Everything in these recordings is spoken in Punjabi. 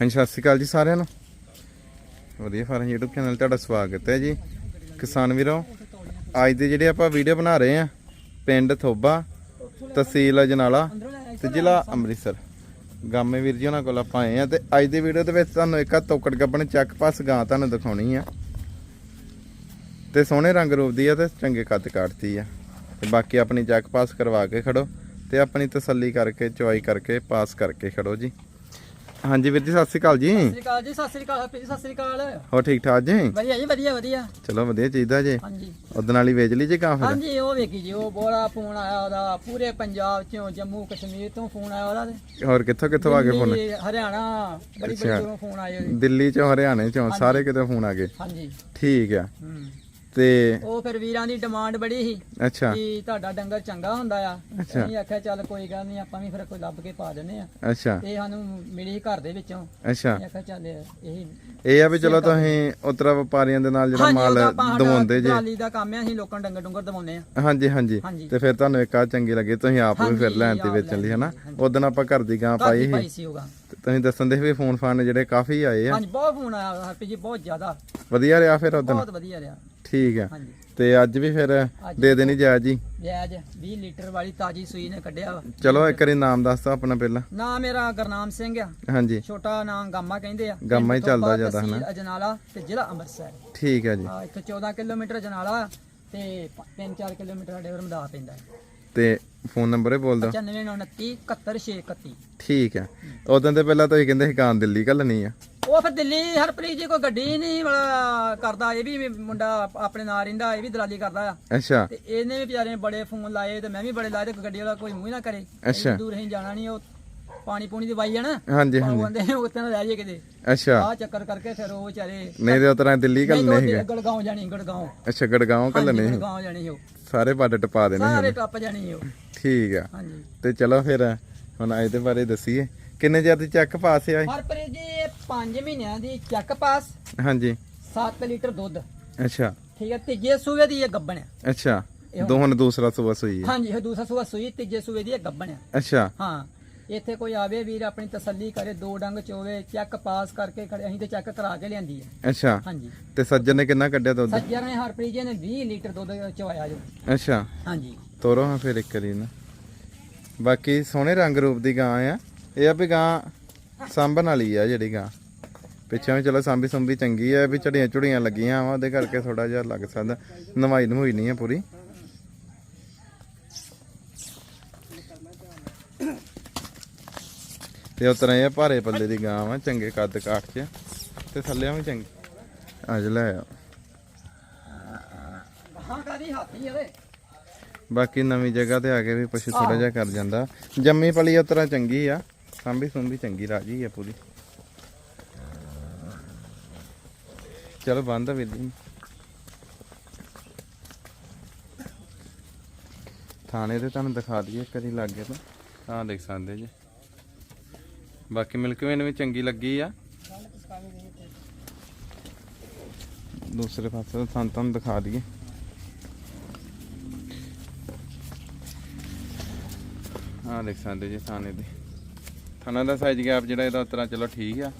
ਹਾਂਜੀ, ਸਤਿ ਸ਼੍ਰੀ ਅਕਾਲ ਜੀ ਸਾਰਿਆਂ ਨੂੰ। ਵਧੀਆ ਫਾਰਮ YouTube ਚੈਨਲ ਤੁਹਾਡਾ ਸਵਾਗਤ ਹੈ ਜੀ। ਕਿਸਾਨ ਵੀਰੋ, ਅੱਜ ਦੇ ਜਿਹੜੇ ਆਪਾਂ ਵੀਡੀਓ ਬਣਾ ਰਹੇ ਆ ਪਿੰਡ ਥੋਬਾ, ਤਹਿਸੀਲ ਅਜਨਾਲਾ ਤੇ ਜ਼ਿਲ੍ਹਾ ਅੰਮ੍ਰਿਤਸਰ। ਗਾਮੇ ਵੀਰ ਜੀ ਉਹਨਾਂ ਕੋਲ ਆਪਾਂ ਆਏ ਆ ਤੇ ਅੱਜ ਦੀ ਵੀਡੀਓ ਦੇ ਵਿੱਚ ਤੁਹਾਨੂੰ ਇੱਕ ਆ ਤੋਕੜ ਗੱਬਣ ਚੱਕ ਪਾਸ ਗਾਂ ਤੁਹਾਨੂੰ ਦਿਖਾਉਣੀ ਆ। ਤੇ ਸੋਹਣੇ ਰੰਗ ਰੂਪ ਦੀ ਆ ਤੇ ਚੰਗੇ ਕੱਦ ਕਾਟਦੀ ਆ। ਤੇ ਬਾਕੀ ਆਪਣੀ ਚੱਕ ਪਾਸ ਕਰਵਾ ਕੇ ਖੜੋ ਤੇ ਆਪਣੀ ਤਸੱਲੀ ਕਰਕੇ, ਚੁਆਈ ਕਰਕੇ, ਪਾਸ ਕਰਕੇ ਖੜੋ ਜੀ। ਹਾਂਜੀ ਵੀਰ ਜੀ ਸਤਿ ਸ਼੍ਰੀ ਅਕਾਲ ਜੀ। ਸਤਿ ਸ੍ਰੀ ਅਕਾਲ ਜੀ ਸਤਿ ਸ੍ਰੀ ਅਕਾਲ ਜੀ ਸਤਿ ਸ੍ਰੀ ਅਕਾਲ। ਹੋ ਠੀਕ ਠਾਕ ਜੀ? ਵਧੀਆ ਜੀ ਵਧੀਆ ਵਧੀਆ। ਚਲੋ ਵਧੀਆ ਚਾਹੀਦਾ ਜੀ। ਹਾਂਜੀ। ਉਦਣ ਵਾਲੀ ਵੇਚ ਲਈ ਜੀ ਕਾਂ ਫਿਰ? ਹਾਂਜੀ ਉਹ ਵੇਖੀ ਜੀ ਉਹ ਬੋੜਾ ਫੋਨ ਆਇਆ ਉਹਦਾ ਪੂਰੇ ਪੰਜਾਬ ਚੋਂ ਜੰਮੂ ਕਸ਼ਮੀਰ ਤੋਂ ਫੋਨ ਆਇਆ ਉਹਦਾ ਤੇ। ਹੋਰ ਕਿੱਥੋਂ ਕਿੱਥੋਂ ਆ ਗਏ ਫੋਨ? ਦਿੱਲੀ, ਹਰਿਆਣਾ ਬੜੀ ਅੱਛਾ। ਬੜੀ ਦੂਰੋਂ ਫੋਨ ਆਏ ਉਹਦੇ। ਦਿੱਲੀ ਚੋਂ ਹਰਿਆਣੇ ਚੋਂ ਸਾਰੇ ਕਿਤੇ ਫੋਨ ਆ ਗਏ। ਹਾਂਜੀ। ਠੀਕ ਆ। ਹੂੰ। ਤੇ ਉਹ ਫਿਰ ਵੀਰਾਂ ਦੀ ਡਿਮਾਂਡ ਬੜੀ ਸੀ ਅੱਛਾ। ਕਿ ਤੁਹਾਡਾ ਡੰਗਰ ਚੰਗਾ ਹੁੰਦਾ ਆ। ਅੱਛਾ। ਅਸੀਂ ਆਖਿਆ ਚੱਲ ਕੋਈ ਗੱਲ ਨਹੀਂ ਆਪਾਂ ਵੀ ਫਿਰ ਕੋਈ ਲੱਭ ਕੇ ਪਾ ਦਿੰਨੇ ਆ। ਅੱਛਾ। ਇਹ ਸਾਨੂੰ ਮਿਲੀ ਸੀ ਘਰ ਦੇ ਵਿੱਚੋਂ। ਅੱਛਾ। ਅਸੀਂ ਆਖਿਆ ਚੱਲ ਇਹੀ ਇਹ ਆ ਵੀ ਚਲੋ ਤੁਸੀਂ ਉਤਰਾ ਵਪਾਰੀਆਂ ਦੇ ਨਾਲ ਜਿਹੜਾ ਮਾਲ ਦਵਾਉਂਦੇ ਜੀ। ਦਲਾਲੀ ਦਾ ਕੰਮ ਆ ਅਸੀਂ ਲੋਕਾਂ ਨੂੰ ਡੰਗਰ ਡੁੰਗਰ ਦਵਾਉਂਦੇ ਆ। ਹਾਂਜੀ ਹਾਂਜੀ। ਹਾਂਜੀ। ਤੇ ਫਿਰ ਤੁਹਾਨੂੰ ਇੱਕ ਆ ਚੰਗੀ ਲੱਗੀ ਤੁਸੀਂ ਆਪ ਵੀ ਫਿਰ ਲੈਣ ਤੇ ਵੇਚਣ ਲਈ ਹਨਾ। ਉਦੋਂ ਆਪਾਂ ਘਰ ਦੀ ਗਾਂ ਪਾਈ ਸੀ। ਪਾਈ ਸੀ ਹੋਗਾ ਤੇ ਤੁਸੀਂ ਦੱਸਣ ਦੇ ਵੀ ਫੋਨ ਫਾਨ ਜਿਹੜੇ ਕਾਫੀ ਆਏ ਆ। ਹਾਂਜੀ ਬਹੁਤ ਫੋਨ ਆਇਆ ਹੈਪੀ ਜੀ ਬਹੁਤ ਜ਼ਿਆਦਾ। ਵਧੀਆ ਰਿਹਾ ਫਿਰ ਉਦੋਂ ਬਹੁਤ ਵਧੀਆ ਰਿਹਾ। ਠੀਕ ਆ। ਹਾਂਜੀ। ਤੇ ਅੱਜ ਵੀ ਫਿਰ ਦੇ ਦੇਣੀ ਜਾਇਜ਼ ਜੀ? ਵਿਆਜ 20 ਲੀਟਰ ਵਾਲੀ ਤਾਜੀ ਸੂਈ ਨੇ ਕੱਢਿਆ ਵਾ। ਚਲੋ ਇੱਕ ਵਾਰੀ ਨਾਮ ਦੱਸ ਦਿਓ ਆਪਣਾ ਪਹਿਲਾਂ। ਨਾਂ ਮੇਰਾ ਗਰਨਾਮ ਸਿੰਘ ਆ। ਹਾਂਜੀ। ਛੋਟਾ ਨਾਮ ਗਾਮਾ ਕਹਿੰਦੇ ਆ। ਗਾਮਾ ਹੀ ਚੱਲਦਾ ਜ਼ਿਆਦਾ, ਤਹਿਸੀਲ ਹਨਾ? ਅਜਨਾਲਾ ਤੇ ਜ਼ਿਲ੍ਹਾ ਅੰਮ੍ਰਿਤਸਰ। ਠੀਕ ਹੈ ਜੀ। ਆ ਇੱਥੇ 14 ਕਿਲੋਮੀਟਰ ਅਜਨਾਲਾ ਤੇ 3-4 ਕਿਲੋਮੀਟਰ ਸਾਡੇ ਵਰਮਦਾ ਪੈਂਦਾ ਹੈ। ਤੇ ਫੋਨ ਨੰਬਰ ਹੀ ਬੋਲ ਦਿਓ 9529 71631 ਠੀਕ ਹੈ। ਉਦੋਂ ਤੇ ਪਹਿਲਾਂ ਤੁਸੀਂ ਕਹਿੰਦੇ ਸੀ ਕਾਂ ਦਿੱਲੀ ਘੱਲਣੀ ਆ। ਉਹ ਫਿਰ ਦਿੱਲੀ ਹਰਪ੍ਰੀਤ ਜੀ ਕੋਈ ਗੱਡੀ ਨਹੀਂ ਕਰਦਾ ਇਹ ਵੀ ਮੁੰਡਾ ਆਪਣੇ ਨਾਲ ਰਹਿੰਦਾ ਇਹ ਵੀ ਦਲਾਲੀ ਕਰਦਾ। ਆ ਅੱਛਾ। ਤੇ ਇਹਨੇ ਵੀ ਵਿਚਾਰੇ ਨੇ ਬੜੇ ਫੋਨ ਲਾਏ ਤੇ ਮੈਂ ਵੀ ਬੜੇ ਲਾਏ ਤੇ ਗੱਡੀ ਵਾਲਾ ਕੋਈ ਮੂੰਹ ਨਾ ਕਰੇ। ਅੱਛਾ। ਦੂਰ ਅਸੀਂ ਜਾਣਾ ਨਹੀਂ ਉਹ ਪਾਣੀ ਪੂਣੀ ਦੀ ਵਾਈ ਆ ਨਾ। ਹਾਂਜੀ ਹਾਂਜੀ। ਕਹਿੰਦੇ ਉੱਥੇ ਨਾ ਲੈ ਜਾਈਏ ਕਿਤੇ। ਅੱਛਾ। ਆ ਚੱਕਰ ਕਰਕੇ ਫਿਰ ਉਹ ਵਿਚਾਰੇ ਨਹੀਂ ਤੇ ਉਤਰਾ ਦਿੱਲੀ ਘੱਲਣੇ ਸੀਗੇ। ਗੜਗਾਉਂ ਜਾਣੀ ਗੜਗਾਉਂ। ਅੱਛਾ ਗੜਗਾਉਂ ਘੱਲਣੇ ਸੀ। ਗੜਗਾਉਂ ਜਾਣੀ ਉਹ। ਸਾਰੇ ਪਾਸੇ ਟਪਾ ਦੇਣੇ ਸਾਰੇ ਟੱਪ ਜਾਣੀ ਉਹ। ਠੀਕ ਆ। ਹਾਂਜੀ। ਤੇ ਚਲੋ ਫਿਰ ਹੁਣ ਇਹਦੇ ਬਾਰੇ ਦੱਸੀਏ। ਕਿੰਨੇ ਚਿਰ ਦੀ ਚੈੱਕ ਪਾਸ ਆ ਹਰਪ੍ਰੀਤ ਜੀ 5 ਮਹੀਨਿਆਂ ਦੀ ਚੱਕ ਪਾਸ। ਹਾਂਜੀ। 7 ਲੀਟਰ ਦੁੱਧ। ਅੱਛਾ। ਠੀਕ ਹੈ ਤੀਜੇ ਸੂਵੇ ਦੀ ਇਹ ਗੱਬਣ ਆ। ਅੱਛਾ। ਇਹ ਹੁਣ- ਦੋਹਨ ਦੂਸਰਾ ਸੁਬਾ ਸੋਈ ਹੈ ਹਾਂਜੀ ਇਹ ਦੂਸਰਾ ਸੂਆ ਸੂਈ ਤੀਜੇ ਸੂਵੇ ਦੀ ਇਹ ਗੱਬਣ ਆ। ਅੱਛਾ। ਹਾਂ। ਇੱਥੇ ਕੋਈ ਆਵੇ ਵੀਰ ਆਪਣੀ ਤਸੱਲੀ ਕਰੇ ਦੋ ਡੰਗ ਚੋਵੇ ਚੈੱਕ ਪਾਸ ਕਰਕੇ ਖੜੇ ਅਸੀਂ ਤੇ ਚੈੱਕ ਕਰਾ ਕੇ ਲਿਆਂਦੀ ਹੈ ਅੱਛਾ। ਹਾਂਜੀ। ਤੇ ਸੱਜਣ ਨੇ ਕਿੰਨਾ ਕੱਢਿਆ ਦੁੱਧ? ਸੱਜਰ ਨੇ ਹਰਪ੍ਰੀਤ ਜੀ ਨੇ 20 ਲੀਟਰ ਦੁੱਧ ਚਵਾਇਆ ਜੋ। ਅੱਛਾ। ਹਾਂਜੀ। ਤੋਰੋ ਹਾਂ ਫਿਰ ਇੱਕ ਵਾਰੀ ਨਾ। ਬਾਕੀ ਸੋਹਣੇ ਰੰਗ ਰੂਪ ਦੀ ਗਾਂ ਆ। ਇਹ ਆ ਵੀ ਗਾਂ ਸਾਂਭਣ ਵਾਲੀ ਆ ਜਿਹੜੀ ਗਾਂ। ਪਿੱਛੇ ਵੀ ਚਲੋ ਸਾਂਭੀ ਸੰਭੀ ਚੰਗੀ ਆ ਵੀ ਝੜੀਆਂ ਝੁੜੀਆਂ ਲੱਗੀਆਂ ਵਾ ਉਹਦੇ ਕਰਕੇ ਥੋੜਾ ਜਿਹਾ ਲੱਗ ਸਕਦਾ। ਨਵਾਈ ਨਮੂਈ ਨਹੀਂ ਆ ਪੂਰੀ। ਤੇ ਉਸ ਤਰ੍ਹਾਂ ਇਹ ਭਾਰੇ ਪੱਲੇ ਦੀ ਗਾਂ ਵਾ ਚੰਗੇ ਕੱਦ ਕਾਠ ਚ। ਤੇ ਥੱਲੇ ਵੀ ਚੰਗੀ। ਅੱਜ ਲੈ ਆ। ਬਾਕੀ ਨਵੀਂ ਜਗ੍ਹਾ ਤੇ ਆ ਕੇ ਵੀ ਪਸ਼ੂ ਥੋੜਾ ਜਿਹਾ ਕਰ ਜਾਂਦਾ। ਜੰਮੀ ਪਲੀ ਉਸ ਤਰ੍ਹਾਂ ਚੰਗੀ ਆ। ਸਾਂਭੀ ਸੁੰਭੀ ਚੰਗੀ ਰਾਜੀ ਆ ਪੂਰੀ। ਚਲੋ ਬੰਦ ਆ ਵੀਰ ਜੀ। ਥਾਣੇ ਤੇ ਤੁਹਾਨੂੰ ਦਿਖਾ ਦਈਏ ਕਰੀ ਲੱਗ ਤਾਂ। ਆਹ ਦੇਖ ਸਕਦੇ ਜੀ। ਬਾਕੀ ਮਿਲਕ ਵੇਨ ਵੀ ਚੰਗੀ ਲੱਗੀ ਆ। ਦੂਸਰੇ ਪਾਸੇ ਤੋਂ ਤੁਹਾਨੂੰ ਤੁਹਾਨੂੰ ਦਿਖਾ ਦਈਏ। ਹਾਂ ਦੇਖ ਸਕਦੇ ਜੀ ਥਾਣੇ ਦੇ। ਥਾਣਾ ਦਾ ਸਾਈਜ਼ ਗੈਪ ਜਿਹੜਾ ਇਹਦਾ ਉਤਰਾ ਚਲੋ ਠੀਕ ਆ।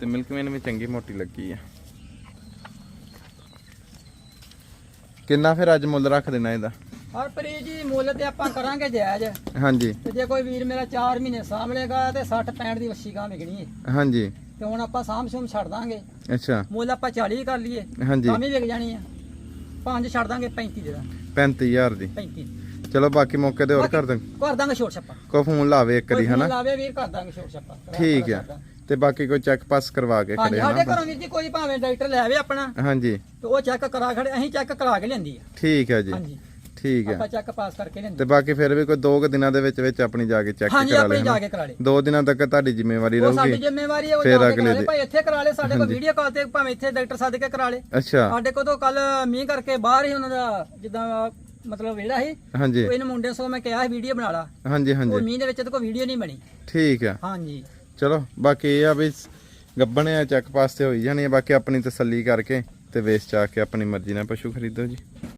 ਤੇ ਮਿਲਕ ਵੇਨ ਵੀ ਚੰਗੀ ਮੋਟੀ ਲੱਗੀ ਆ। ਕਿੰਨਾ ਫਿਰ ਅੱਜ ਮੁੱਲ ਰੱਖ ਦੇਣਾ ਇਹਦਾ? ਹਰਪ੍ਰੀਤ ਜੀ ਮੁੱਲ ਤੇ ਆਪਾਂ ਕਰਾਂਗੇ ਜਾਇਜ਼। ਹਾਂਜੀ। ਤੇ ਜੇ ਕੋਈ ਵੀਰ ਮੇਰਾ 4 ਮਹੀਨੇ ਸਾਂਭ ਲੇਗਾ ਤੇ 60 65 ਦੀ ਵੱਛੀ ਗਾਂ ਵਿਕਣੀ ਹੈ ਹਾਂਜੀ। ਤੇ ਹੁਣ ਆਪਾਂ ਸਾਂਭ ਸੁਮ ਛੱਡ ਦਾਂਗੇ। ਅੱਛਾ। ਮੁੱਲ ਆਪਾਂ 40 ਕਰ ਲਈਏ ਹਾਂਜੀ। ਤਾਂ ਵੀ ਵਿਕ ਜਾਣੀ ਆ। ਪੰਜ ਛੱਡ ਦਾਂਗੇ 35 ਦੇ ਦਾਂਗੇ 35000 ਦੀ। 35 ਚਲੋ ਬਾਕੀ ਮੌਕੇ ਤੇ ਹੋਰ ਕਰ ਦੇ। ਕਰ ਦਾਂਗੇ ਛੋਟ ਛੱਪਾ। ਕੋ ਫੋਨ ਲਾਵੇ ਇੱਕ ਵਾਰੀ ਹਨਾ? ਲਾਵੇ ਵੀਰ ਕਰ ਦਾਂਗੇ ਛੋਟ ਛੱਪਾ। ਠੀਕ ਆ। ਤੇ ਬਾਕੀ ਕੋਈ ਚੈੱਕ ਪਾਸ ਕਰਵਾ ਕੇ ਖੜੇ ਸਾਡੇ ਹਨਾ ਘਰੋਂ ਵੀਰ ਜੀ ਕੋਈ ਭਾਵੇਂ ਡਾਕਟਰ ਲੈ ਆਵੇ ਆਪਣਾ। ਹਾਂਜੀ। ਤੇ ਉਹ ਚੈੱਕ ਕਰਾ ਖੜੇ ਅਸੀਂ ਚੈੱਕ ਕਰਾ ਕੇ ਲਿਆਂਦੀ ਆ। ਠੀਕ ਹੈ ਜੀ। ਹਾਂਜੀ। ਠੀਕ ਹੈ। ਆਪਾਂ ਚੈੱਕ ਪਾਸ ਕਰਕੇ ਲਿਆਂਦੀ। ਤੇ ਬਾਕੀ ਫਿਰ ਵੀ ਕੋਈ 2 ਕੁ ਦਿਨਾਂ ਦੇ ਵਿੱਚ ਵਿੱਚ ਆਪਣੀ ਜਾ ਕੇ ਚੈੱਕ ਹਾਂਜੀ ਕਰਾ ਆਪਣੀ ਲੈਣਾ। ਜਾ ਕੇ ਕਰਾ ਲੇ ਦੋ ਦਿਨਾਂ ਤੱਕ ਤੁਹਾਡੀ ਜ਼ਿੰਮੇਵਾਰੀ ਉਹ ਸਾਡੀ ਰਹੂਗੀ। ਜ਼ਿੰਮੇਵਾਰੀ ਹੈ ਉਹ ਫਿਰ ਜਾ ਕੇ ਅਗਲੇ ਕਰਾ ਲੇ ਦੇ- ਭਾਈ ਇੱਥੇ ਕਰਾ ਲੇ ਸਾਡੇ ਕੋਲ ਵੀਡੀਓ ਕਾਲ ਤੇ ਭਾਵੇਂ ਇੱਥੇ ਡਾਕਟਰ ਸੱਦ ਕੇ ਕਰਾ ਲੇ। ਅੱਛਾ। ਸਾਡੇ ਕੋਲ ਤਾਂ ਕੱਲ ਮੀਂਹ ਕਰਕੇ ਬਾਹਰ ਹੀ ਉਹਨਾਂ ਦਾ ਜਿੱਦਾਂ ਮਤਲਬ ਵਿਹੜਾ ਸੀ। ਹਾਂਜੀ। ਉਹ ਇਹਨਾਂ ਮੁੰਡੇ ਸੋ ਮੈਂ ਕਿਹਾ ਸੀ ਵੀਡੀਓ ਬਣਾ ਲਾ। ਹਾਂਜੀ ਉਹ ਹਾਂਜੀ ਮੀਂਹ ਦੇ ਵਿੱਚ ਤਾਂ ਕੋਈ ਵੀਡੀਓ ਨਹੀਂ ਬਣੀ। ਠੀਕ ਆ ਹਾਂਜੀ। ਚਲੋ ਬਾਕੀ ਇਹ ਆ ਵੀ ਗੱਬਣੇ ਆ ਚੱਕ ਪਾਸ ਤੇ ਹੋਈ ਜਾਣੀ ਆ। ਬਾਕੀ ਆਪਣੀ ਤਸੱਲੀ ਕਰਕੇ ਤੇ ਵੇਚ ਚਾ ਕੇ ਆਪਣੀ ਮਰਜ਼ੀ ਨਾਲ ਪਸ਼ੂ ਖਰੀਦੋ ਜੀ।